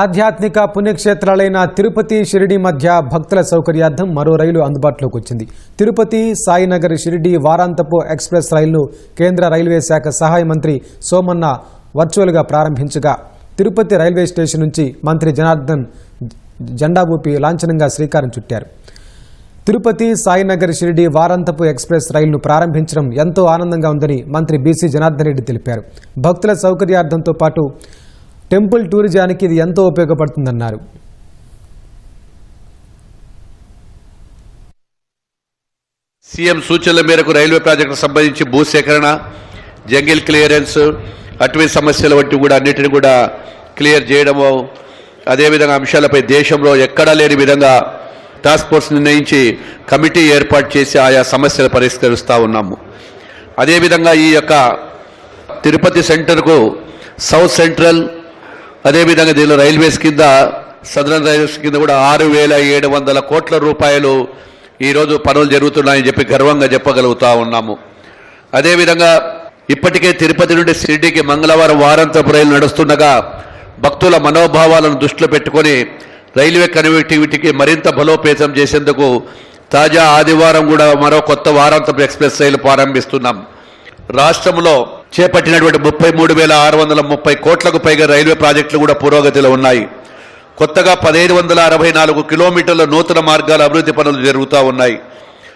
ఆధ్యాత్మిక పుణ్యక్షేత్రాలైన తిరుపతి షిరిడి మధ్య భక్తుల సౌకర్యార్థం మరో రైలు అందుబాటులోకి వచ్చింది. తిరుపతి సాయినగర్ షిరిడి వారాంతపు ఎక్స్ప్రెస్ రైలును కేంద్ర రైల్వే శాఖ సహాయ మంత్రి సోమన్న వర్చువల్గా ప్రారంభించగా తిరుపతి రైల్వే స్టేషన్ నుంచి మంత్రి జనార్దన్ జెండా ఊపి లాంఛనంగా శ్రీకారం చుట్టారు. తిరుపతి సాయినగర్ షిరిడి వారాంతపు ఎక్స్ప్రెస్ రైలును ప్రారంభించడం ఎంతో ఆనందంగా ఉందని మంత్రి బీసీ జనార్దన్ రెడ్డి తెలిపారు. భక్తుల సౌకర్యార్థంతో పాటు టెంపుల్ టూరిజానికి ఇది ఎంతో ఉపయోగపడుతుందన్నారు. సీఎం సూచనల మేరకు రైల్వే ప్రాజెక్టుకు సంబంధించి భూసేకరణ జంగిల్ క్లియరెన్స్ అటవీ సమస్యల వంటి కూడా అన్నిటిని కూడా క్లియర్ చేయడము అదేవిధంగా అంశాలపై దేశంలో ఎక్కడా లేని విధంగా టాస్క్ ఫోర్స్ నిర్ణయించి కమిటీ ఏర్పాటు చేసి ఆయా సమస్యలు పరిష్కరిస్తూ ఉన్నాము. అదేవిధంగా ఈ యొక్క తిరుపతి సెంటర్కు సౌత్ సెంట్రల్ అదేవిధంగా దీనిలో రైల్వేస్ కింద సదరన్ రైల్వేస్ కింద కూడా ఆరు వేల ఏడు వందల కోట్ల రూపాయలు ఈరోజు పనులు జరుగుతున్నాయని చెప్పి గర్వంగా చెప్పగలుగుతా ఉన్నాము. అదేవిధంగా ఇప్పటికే తిరుపతి నుండి షిర్డీకి మంగళవారం వారాంతపు రైలు నడుస్తుండగా భక్తుల మనోభావాలను దృష్టిలో పెట్టుకొని రైల్వే కనెక్టివిటీకి మరింత బలోపేతం చేసేందుకు తాజా ఆదివారం కూడా మరో కొత్త వారాంతపు ఎక్స్ప్రెస్ రైలు ప్రారంభిస్తున్నాం. రాష్ట్రంలో చేపట్టినటువంటి ముప్పై మూడు వేల ఆరు వందల ముప్పై కోట్లకు పైగా రైల్వే ప్రాజెక్టులు కూడా పురోగతిలో ఉన్నాయి. కొత్తగా పదిహేడు వందల అరవై నాలుగు కిలోమీటర్ల నూతన మార్గాల అభివృద్ధి పనులు జరుగుతూ ఉన్నాయి.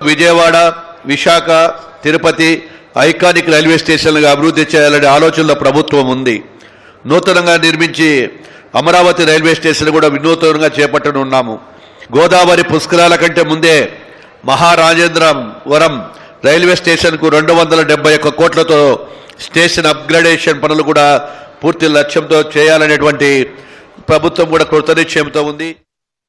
విజయవాడ విశాఖ తిరుపతి ఐకానిక్ రైల్వే స్టేషన్లుగా అభివృద్ధి చేయాలనే ఆలోచనలో ప్రభుత్వం ఉంది. నూతనంగా నిర్మించి అమరావతి రైల్వే స్టేషన్ కూడా వినూతనంగా చేపట్టనున్నాము. గోదావరి పుష్కరాల కంటే ముందే మహారాజేంద్రవరం రైల్వే స్టేషన్కు రెండు వందల డెబ్బై ఒక్క కోట్లతో స్టేషన్ అప్గ్రేడేషన్ పనులు కూడా పూర్తి లక్ష్యంతో చేయాలనేటువంటి ప్రభుత్వం కూడా కృతనిశ్చయంతో ఉంది.